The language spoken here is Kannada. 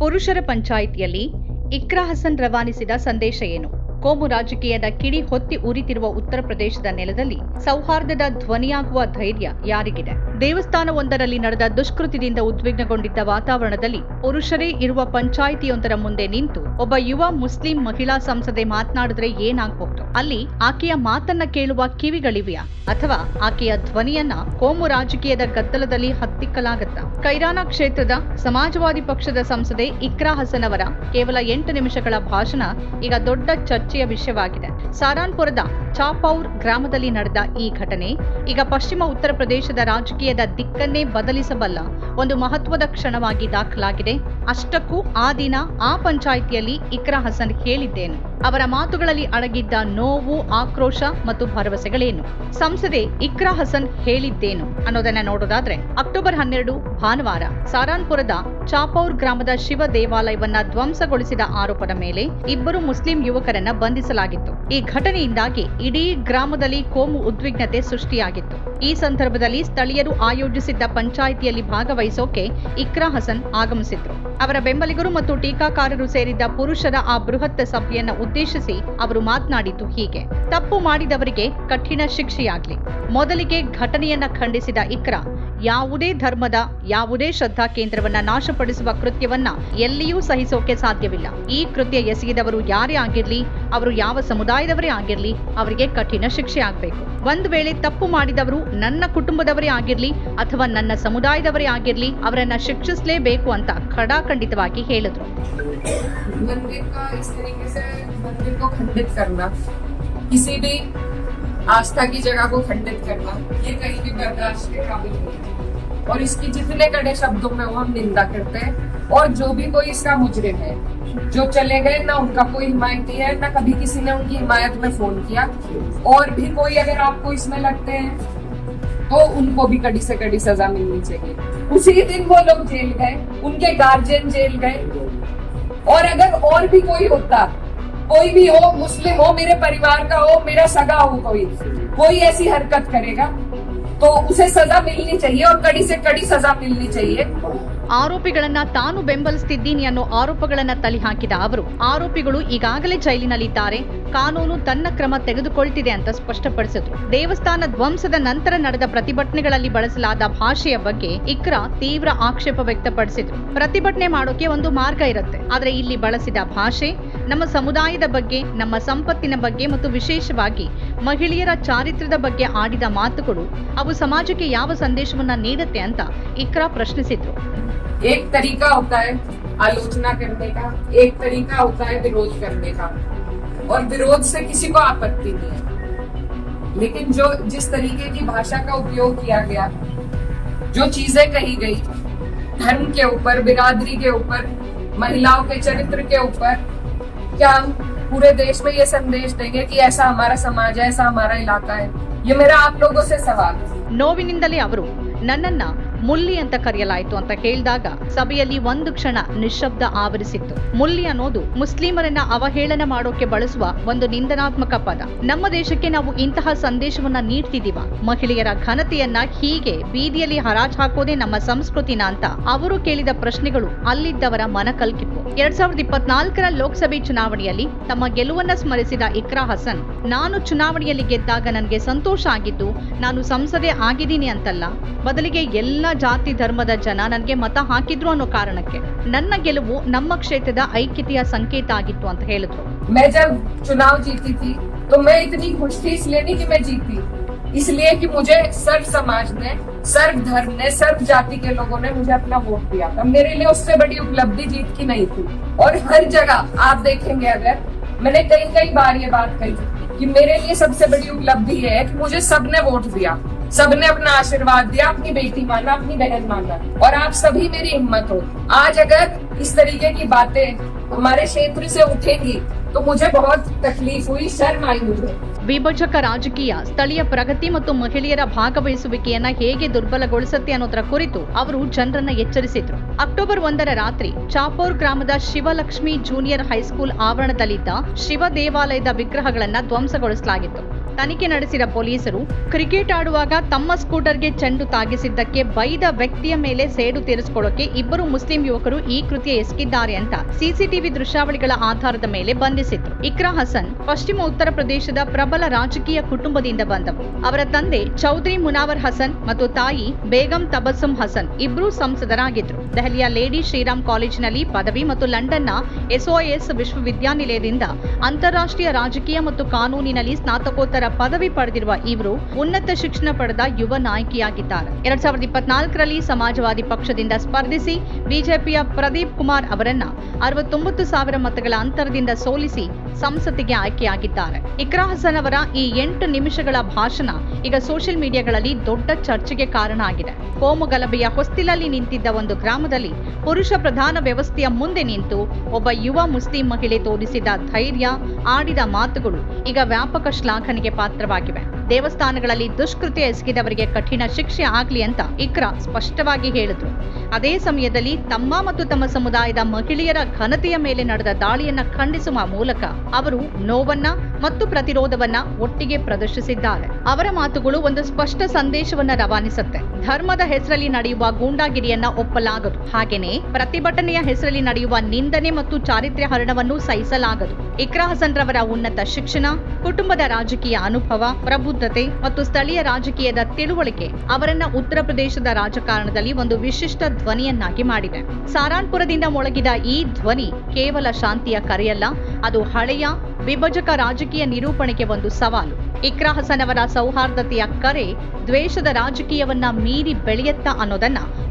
ಪುರುಷರ ಪಂಚಾಯಿತಿಯಲ್ಲಿ ಇಕ್ರಾ ಹಸನ್ ರವಾನಿಸಿದ ಸಂದೇಶ ಏನು? ಕೋಮು ರಾಜಕೀಯದ ಕಿಡಿ ಹೊತ್ತಿ ಉರಿತಿರುವ ಉತ್ತರ ಪ್ರದೇಶದ ನೆಲದಲ್ಲಿ ಸೌಹಾರ್ದದ ಧ್ವನಿಯಾಗುವ ಧೈರ್ಯ ಯಾರಿಗಿದೆ? ದೇವಸ್ಥಾನವೊಂದರಲ್ಲಿ ನಡೆದ ದುಷ್ಕೃತ್ಯದಿಂದ ಉದ್ವಿಗ್ನಗೊಂಡಿದ್ದ ವಾತಾವರಣದಲ್ಲಿ ಪುರುಷರೇ ಇರುವ ಪಂಚಾಯಿತಿಯೊಂದರ ಮುಂದೆ ನಿಂತು ಒಬ್ಬ ಯುವ ಮುಸ್ಲಿಂ ಮಹಿಳಾ ಸಂಸದೆ ಮಾತನಾಡಿದ್ರೆ ಏನಾಗಬಹುದು? ಅಲ್ಲಿ ಆಕೆಯ ಮಾತನ್ನ ಕೇಳುವ ಕಿವಿಗಳಿವೆಯಾ? ಅಥವಾ ಆಕೆಯ ಧ್ವನಿಯನ್ನ ಕೋಮು ರಾಜಕೀಯದ ಗದ್ದಲದಲ್ಲಿ ಹತ್ತಿಕ್ಕಲಾಗತ್ತ? ಕೈರಾನ ಕ್ಷೇತ್ರದ ಸಮಾಜವಾದಿ ಪಕ್ಷದ ಸಂಸದೆ ಇಕ್ರಾ ಹಸನ್ ಅವರ ಕೇವಲ ಎಂಟು ನಿಮಿಷಗಳ ಭಾಷಣ ಈಗ ದೊಡ್ಡ ಚರ್ಚೆಯ ವಿಷಯವಾಗಿದೆ. ಸಾರಾನ್ಪುರದ ಚಾಪೌರ್ ಗ್ರಾಮದಲ್ಲಿ ನಡೆದ ಈ ಘಟನೆ, ಈಗ ಪಶ್ಚಿಮ ಉತ್ತರ ಪ್ರದೇಶದ ರಾಜಕೀಯದ ದಿಕ್ಕನ್ನೇ ಬದಲಿಸಬಲ್ಲ ಒಂದು ಮಹತ್ವದ ಕ್ಷಣವಾಗಿ ದಾಖಲಾಗಿದೆ. ಅಷ್ಟಕ್ಕೂ ಆ ದಿನ ಆ ಪಂಚಾಯಿತಿಯಲ್ಲಿ ಇಕ್ರಾ ಹಸನ್ ಹೇಳಿದ್ದೇನು. ಅವರ ಮಾತುಗಳಲ್ಲಿ ಅಡಗಿದ್ದ ನೋವು, ಆಕ್ರೋಶ ಮತ್ತು ಭರವಸೆಗಳೇನು? ಸಂಸದೆ ಇಕ್ರಾ ಹಸನ್ ಹೇಳಿದ್ದೇನು? ಅನ್ನೋದನ್ನ ನೋಡೋದಾದ್ರೆ, ಅಕ್ಟೋಬರ್ ಹನ್ನೆರಡು, ಭಾನುವಾರ, ಸಾರಾನ್ಪುರದ ಚಾಪೌರ್ ಗ್ರಾಮದ ಶಿವ ದೇವಾಲಯವನ್ನ ಧ್ವಂಸಗೊಳಿಸಿದ ಆರೋಪದ ಮೇಲೆ ಇಬ್ಬರು ಮುಸ್ಲಿಂ ಯುವಕರನ್ನ ಬಂಧಿಸಲಾಗಿತ್ತು. ಈ ಘಟನೆಯಿಂದಾಗಿ ಇಡೀ ಗ್ರಾಮದಲ್ಲಿ ಕೋಮು ಉದ್ವಿಗ್ನತೆ ಸೃಷ್ಟಿಯಾಗಿತ್ತು. ಈ ಸಂದರ್ಭದಲ್ಲಿ ಸ್ಥಳೀಯರು ಆಯೋಜಿಸಿದ್ದ ಪಂಚಾಯಿತಿಯಲ್ಲಿ ಭಾಗವಹಿಸೋಕೆ ಇಕ್ರಾ ಹಸನ್ ಆಗಮಿಸಿದ್ರು. ಅವರ ಬೆಂಬಲಿಗರು ಮತ್ತು ಟೀಕಾಕಾರರು ಸೇರಿದ್ದ ಪುರುಷರ ಆ ಬೃಹತ್ ಸಭೆಯನ್ನ ಉದ್ದೇಶಿಸಿ ಅವರು ಮಾತನಾಡಿದ್ದು ಹೀಗೆ. ತಪ್ಪು ಮಾಡಿದವರಿಗೆ ಕಠಿಣ ಶಿಕ್ಷೆಯಾಗ್ಲಿ. ಮೊದಲಿಗೆ ಘಟನೆಯನ್ನ ಖಂಡಿಸಿದ ಇಕ್ರಾ, ಯಾವುದೇ ಧರ್ಮದ, ಯಾವುದೇ ಶ್ರದ್ಧಾ ಕೇಂದ್ರವನ್ನ ನಾಶಪಡಿಸುವ ಕೃತ್ಯವನ್ನ ಎಲ್ಲಿಯೂ ಸಹಿಸೋಕೆ ಸಾಧ್ಯವಿಲ್ಲ. ಈ ಕೃತ್ಯ ಎಸಗಿದವರು ಯಾರೇ ಆಗಿರ್ಲಿ, ಅವರು ಯಾವ ಸಮುದಾಯದವರೇ ಆಗಿರ್ಲಿ, ಅವರಿಗೆ ಕಠಿಣ ಶಿಕ್ಷೆ ಆಗ್ಬೇಕು. ಒಂದು ವೇಳೆ ತಪ್ಪು ಮಾಡಿದವರು ನನ್ನ ಕುಟುಂಬದವರೇ ಆಗಿರ್ಲಿ ಅಥವಾ ನನ್ನ ಸಮುದಾಯದವರೇ ಆಗಿರ್ಲಿ, ಅವರನ್ನ ಶಿಕ್ಷಿಸಲೇಬೇಕು ಅಂತ ಖಡಾಖಂಡಿತವಾಗಿ ಹೇಳಿದ್ರು मंदिर का इस तरीके से मंदिर को खंडित करना किसी भी आस्था की जगह को खंडित करना ये कहीं भी बर्दाश्त के काबिल नहीं है और इसकी जितने कड़े शब्दों में वो हम निंदा करते हैं और जो भी कोई इसका मुजरिम है जो चले गए ना उनका कोई हिमायती है ना कभी किसी ने उनकी हिमायत में फोन किया और भी कोई अगर आपको इसमें लगते हैं तो उनको भी कड़ी से कड़ी सजा मिलनी चाहिए। उसी दिन वो लोग जेल गए, उनके गार्जियन जेल गए। और अगर और भी कोई होता, कोई भी हो, मुस्लिम हो, मेरे परिवार का हो, मेरा सगा हो कोई कोई ऐसी हरकत करेगा तो उसे सजा मिलनी चाहिए और कड़ी से कड़ी सजा मिलनी चाहिए। ಆರೋಪಿಗಳನ್ನ ತಾನು ಬೆಂಬಲಿಸುತ್ತಿದ್ದೀನಿ ಅನ್ನೋ ಆರೋಪಗಳನ್ನ ತಳ್ಳಿ ಹಾಕಿದ ಅವರು. ಆರೋಪಿಗಳು ಈಗಾಗಲೇ ಜೈಲಿನಲ್ಲಿದ್ದಾರೆ. ಕಾನೂನು ತನ್ನ ಕ್ರಮ ತೆಗೆದುಕೊಳ್ತಿದೆ ಅಂತ ಸ್ಪಷ್ಟಪಡಿಸಿದ್ರು. ದೇವಸ್ಥಾನ ಧ್ವಂಸದ ನಂತರ ನಡೆದ ಪ್ರತಿಭಟನೆಗಳಲ್ಲಿ ಬಳಸಲಾದ ಭಾಷೆಯ ಬಗ್ಗೆ ಇಕ್ರಾ ತೀವ್ರ ಆಕ್ಷೇಪ ವ್ಯಕ್ತಪಡಿಸಿದ್ರು. ಪ್ರತಿಭಟನೆ ಮಾಡೋಕೆ ಒಂದು ಮಾರ್ಗ ಇರುತ್ತೆ. ಆದ್ರೆ ಇಲ್ಲಿ ಬಳಸಿದ ಭಾಷೆ ನಮ್ಮ ಸಮುದಾಯದ ಬಗ್ಗೆ ನಮ್ಮ ಸಂಪತ್ತಿನ ಬಗ್ಗೆ ಮತ್ತು ವಿಶೇಷವಾಗಿ ಮಹಿಳೆಯರ ಚಾರಿತ್ರ್ಯದ ಬಗ್ಗೆ ಆಡಿದ ಮಾತುಗಳು ಅವು ಸಮಾಜಕ್ಕೆ ಯಾವ ಸಂದೇಶವನ್ನ ನೀಡುತ್ತೆ ಅಂತ ಇಕ್ರಾ ಪ್ರಶ್ನಿಸಿದ್ರು एक तरीका होता है आलोचना करने का एक तरीका होता है विरोध करने का और विरोध से किसी को आपत्ति नहीं है लेकिन जो जिस तरीके की भाषा का उपयोग किया गया जो चीजें कही गई धर्म के ऊपर बिरादरी के ऊपर महिलाओं के चरित्र के ऊपर क्या हम पूरे देश में ये संदेश देंगे कि ऐसा हमारा समाज है ऐसा हमारा इलाका है ये मेरा आप लोगों से सवाल है ನೋವಿನಿಂದಲೇ ಅವರು ನನ್ನನ್ನ ಮುಲ್ಲಿ ಅಂತ ಕರೆಯಲಾಯಿತು ಅಂತ ಹೇಳಿದಾಗ ಸಭೆಯಲ್ಲಿ ಒಂದು ಕ್ಷಣ ನಿಶಬ್ದ ಆವರಿಸಿತ್ತು. ಮುಲ್ಲಿ ಅನ್ನೋದು ಮುಸ್ಲಿಮರನ್ನ ಅವಹೇಳನ ಮಾಡೋಕೆ ಬಳಸುವ ಒಂದು ನಿಂದನಾತ್ಮಕ ಪದ. ನಮ್ಮ ದೇಶಕ್ಕೆ ನಾವು ಇಂತಹ ಸಂದೇಶವನ್ನ ನೀಡ್ತಿದೀವ. ಮಹಿಳೆಯರ ಘನತೆಯನ್ನ ಹೀಗೆ ಬೀದಿಯಲ್ಲಿ ಹರಾಜ್ ಹಾಕೋದೇ ನಮ್ಮ ಸಂಸ್ಕೃತಿನ ಅಂತ ಅವರು ಕೇಳಿದ ಪ್ರಶ್ನೆಗಳು ಅಲ್ಲಿದ್ದವರ ಮನ ಕಲ್ಕಿತ್ತು. ಎರಡ್ ಸಾವಿರದ ಇಪ್ಪತ್ನಾಲ್ಕರ ಲೋಕಸಭೆ ಚುನಾವಣೆಯಲ್ಲಿ ತಮ್ಮ ಗೆಲುವನ್ನ ಸ್ಮರಿಸಿದ ಇಕ್ರಾ ಹಸನ್, ನಾನು ಚುನಾವಣೆಯಲ್ಲಿ ಗೆದ್ದಾಗ ನನಗೆ ಸಂತೋಷ ಆಗಿದ್ದು, ನಾನು ಸಂಸದೆ ಆಗಿದ್ದೀನಿ ಅಂತಲ್ಲ. ಬದಲಿಗೆ ಎಲ್ಲ ಜಾತಿ ಧರ್ಮದ ಜನ ನನಗೆ ಮತ ಹಾಕಿದ್ರು ಅನ್ನೋ ಕಾರಣಕ್ಕೆ ನನ್ನ ಗೆಲುವು ನಮ್ಮ ಕ್ಷೇತ್ರದ ಐಕ್ಯತೆಯ ಸಂಕೇತ ಆಗಿತ್ತು ಅಂತ ಹೇಳಿದ್ರು मैं जब चुनाव जीती थी तो मैं इतनी खुश थी इसलिए नहीं कि मैं जीती इसलिए कि मुझे सर्व समाज ने सर्व धर्म ने सर्व जाति के लोगों ने मुझे अपना वोट दिया था मेरे लिए उससे बड़ी उपलब्धि जीत की नहीं थी और हर जगह आप देखेंगे अगर मैंने कई कई बार ये बात कही कि मेरे लिए सबसे बड़ी उपलब्धि ये है कि मुझे सबने वोट दिया सबने अपना आशीर्वाद दिया, अपनी बेटी माना अपनी बहन माना और आप सभी मेरी हिम्मत हो। आज अगर इस तरीके की बातें हमारे क्षेत्र से उठेंगी तो मुझे बहुत तकलीफ हुई शर्म आई मुझे ವಿಭಜಕ ರಾಜಕೀಯ ಸ್ಥಳೀಯ ಪ್ರಗತಿ ಮತ್ತು ಮಹಿಳೆಯರ ಭಾಗವಹಿಸುವಿಕೆಯನ್ನ ಹೇಗೆ ದುರ್ಬಲಗೊಳಿಸುತ್ತೆ ಅನ್ನೋದರ ಕುರಿತು ಅವರು ಜನರನ್ನ ಎಚ್ಚರಿಸಿದ್ರು ಅಕ್ಟೋಬರ್ ಒಂದರ ರಾತ್ರಿ ಚಾಪೋರ್ ಗ್ರಾಮದ ಶಿವಲಕ್ಷ್ಮಿ ಜೂನಿಯರ್ ಹೈಸ್ಕೂಲ್ ಆವರಣದಲ್ಲಿದ್ದ ಶಿವ ದೇವಾಲಯದ ವಿಗ್ರಹಗಳನ್ನ ಧ್ವಂಸಗೊಳಿಸಲಾಗಿತ್ತು ತನಿಖೆ ನಡೆಸಿದ ಪೊಲೀಸರು ಕ್ರಿಕೆಟ್ ಆಡುವಾಗ ತಮ್ಮ ಸ್ಕೂಟರ್ಗೆ ಚೆಂಡು ತಾಗಿಸಿದ್ದಕ್ಕೆ ಬೈದ ವ್ಯಕ್ತಿಯ ಮೇಲೆ ಸೇಡು ತೀರಿಸಿಕೊಳ್ಳೋಕೆ ಇಬ್ಬರು ಮುಸ್ಲಿಂ ಯುವಕರು ಈ ಕೃತ್ಯ ಎಸಗಿದ್ದಾರೆ ಅಂತ ಸಿಸಿಟಿವಿ ದೃಶ್ಯಾವಳಿಗಳ ಆಧಾರದ ಮೇಲೆ ಇಕ್ರಾ ಹಸನ್ ಪಶ್ಚಿಮ ಉತ್ತರ ಪ್ರದೇಶದ ಪ್ರಬಲ ರಾಜಕೀಯ ಕುಟುಂಬದಿಂದ ಬಂದವರು. ಅವರ ತಂದೆ ಚೌಧರಿ ಮುನಾವರ್ ಹಸನ್ ಮತ್ತು ತಾಯಿ ಬೇಗಂ ತಬಸ್ಸುಂ ಹಸನ್ ಇಬ್ಬರೂ ಸಂಸದರಾಗಿದ್ರು. ದೆಹಲಿಯ ಲೇಡಿ ಶ್ರೀರಾಮ್ ಕಾಲೇಜಿನಲ್ಲಿ ಪದವಿ ಮತ್ತು ಲಂಡನ್ನ ಎಸ್ಒಎಸ್ ವಿಶ್ವವಿದ್ಯಾನಿಲಯದಿಂದ ಅಂತಾರಾಷ್ಟ್ರೀಯ ರಾಜಕೀಯ ಮತ್ತು ಕಾನೂನಿನಲ್ಲಿ ಸ್ನಾತಕೋತ್ತರ ಪದವಿ ಪಡೆದಿರುವ ಇವರು ಉನ್ನತ ಶಿಕ್ಷಣ ಪಡೆದ ಯುವ ನಾಯಕಿಯಾಗಿದ್ದಾರೆ. ಎರಡ್ ಸಾವಿರದ ಇಪ್ಪತ್ನಾಲ್ಕರಲ್ಲಿ ಸಮಾಜವಾದಿ ಪಕ್ಷದಿಂದ ಸ್ಪರ್ಧಿಸಿ ಬಿಜೆಪಿಯ ಪ್ರದೀಪ್ ಕುಮಾರ್ ಅವರನ್ನ ಅರವತ್ತೊಂಬತ್ತು ಸಾವಿರ ಮತಗಳ ಅಂತರದಿಂದ ಸೋಲಿಸಿ ಬಿಡಿಸಿ ಸಂಸತ್ತಿಗೆ ಆಯ್ಕೆಯಾಗಿದ್ದಾರೆ. ಇಕ್ರಾ ಹಸನ್ ಅವರ ಈ ಎಂಟು ನಿಮಿಷಗಳ ಭಾಷಣ ಈಗ ಸೋಷಿಯಲ್ ಮೀಡಿಯಾಗಳಲ್ಲಿ ದೊಡ್ಡ ಚರ್ಚೆಗೆ ಕಾರಣ ಆಗಿದೆ. ಕೋಮು ಗಲಭೆಯ ಹೊಸ್ತಿಲಲ್ಲಿ ನಿಂತಿದ್ದ ಒಂದು ಗ್ರಾಮದಲ್ಲಿ ಪುರುಷ ಪ್ರಧಾನ ವ್ಯವಸ್ಥೆಯ ಮುಂದೆ ನಿಂತು ಒಬ್ಬ ಯುವ ಮುಸ್ಲಿಂ ಮಹಿಳೆ ತೋರಿಸಿದ ಧೈರ್ಯ, ಆಡಿದ ಮಾತುಗಳು ಈಗ ವ್ಯಾಪಕ ಶ್ಲಾಘನೆಗೆ ಪಾತ್ರವಾಗಿವೆ. ದೇವಸ್ಥಾನಗಳಲ್ಲಿ ದುಷ್ಕೃತ್ಯ ಎಸಗಿದವರಿಗೆ ಕಠಿಣ ಶಿಕ್ಷೆ ಆಗಲಿ ಅಂತ ಇಕ್ರಾ ಸ್ಪಷ್ಟವಾಗಿ ಹೇಳಿದ್ರು. ಅದೇ ಸಮಯದಲ್ಲಿ ತಮ್ಮ ಮತ್ತು ತಮ್ಮ ಸಮುದಾಯದ ಮಹಿಳೆಯರ ಘನತೆಯ ಮೇಲೆ ನಡೆದ ದಾಳಿಯನ್ನ ಖಂಡಿಸುವ ಮೂಲಕ ಅವರು ನೋವನ್ನ ಮತ್ತು ಪ್ರತಿರೋಧವನ್ನ ಒಟ್ಟಿಗೆ ಪ್ರದರ್ಶಿಸಿದ್ದಾರೆ. ಅವರ ಮಾತುಗಳು ಒಂದು ಸ್ಪಷ್ಟ ಸಂದೇಶವನ್ನ ರವಾನಿಸುತ್ತೆ. ಧರ್ಮದ ಹೆಸರಲ್ಲಿ ನಡೆಯುವ ಗೂಂಡಾಗಿರಿಯನ್ನ ಒಪ್ಪಲಾಗದು. ಹಾಗೆಯೇ ಪ್ರತಿಭಟನೆಯ ಹೆಸರಲ್ಲಿ ನಡೆಯುವ ನಿಂದನೆ ಮತ್ತು ಚಾರಿತ್ರ್ಯ ಹರಣವನ್ನು ಸಹಿಸಲಾಗದು. ಇಕ್ರಾ ಹಸನ್ ರವರ ಉನ್ನತ ಶಿಕ್ಷಣ, ಕುಟುಂಬದ ರಾಜಕೀಯ ಅನುಭವ, ಪ್ರಬುದ್ಧತೆ ಮತ್ತು ಸ್ಥಳೀಯ ರಾಜಕೀಯದ ತಿಳುವಳಿಕೆ ಅವರನ್ನ ಉತ್ತರ ಪ್ರದೇಶದ ರಾಜಕಾರಣದಲ್ಲಿ ಒಂದು ವಿಶಿಷ್ಟ ಧ್ವನಿಯನ್ನಾಗಿ ಮಾಡಿದೆ. ಸಾರಾನ್ಪುರದಿಂದ ಮೊಳಗಿದ ಈ ಧ್ವನಿ ಕೇವಲ ಶಾಂತಿಯ ಕರೆಯಲ್ಲ, ಅದು ಹಳೆಯ ವಿಭಜಕ ರಾಜಕೀಯ ನಿರೂಪಣೆಗೆ ಒಂದು ಸವಾಲು. ಇಕ್ರಾ ಹಸನ್ ಅವರ ಸೌಹಾರ್ದತೆಯ ಕರೆ ದ್ವೇಷದ ರಾಜಕೀಯವನ್ನ ಮೀರಿ ಬೆಳೆಯತ್ತ ಅನ್ನೋದನ್ನ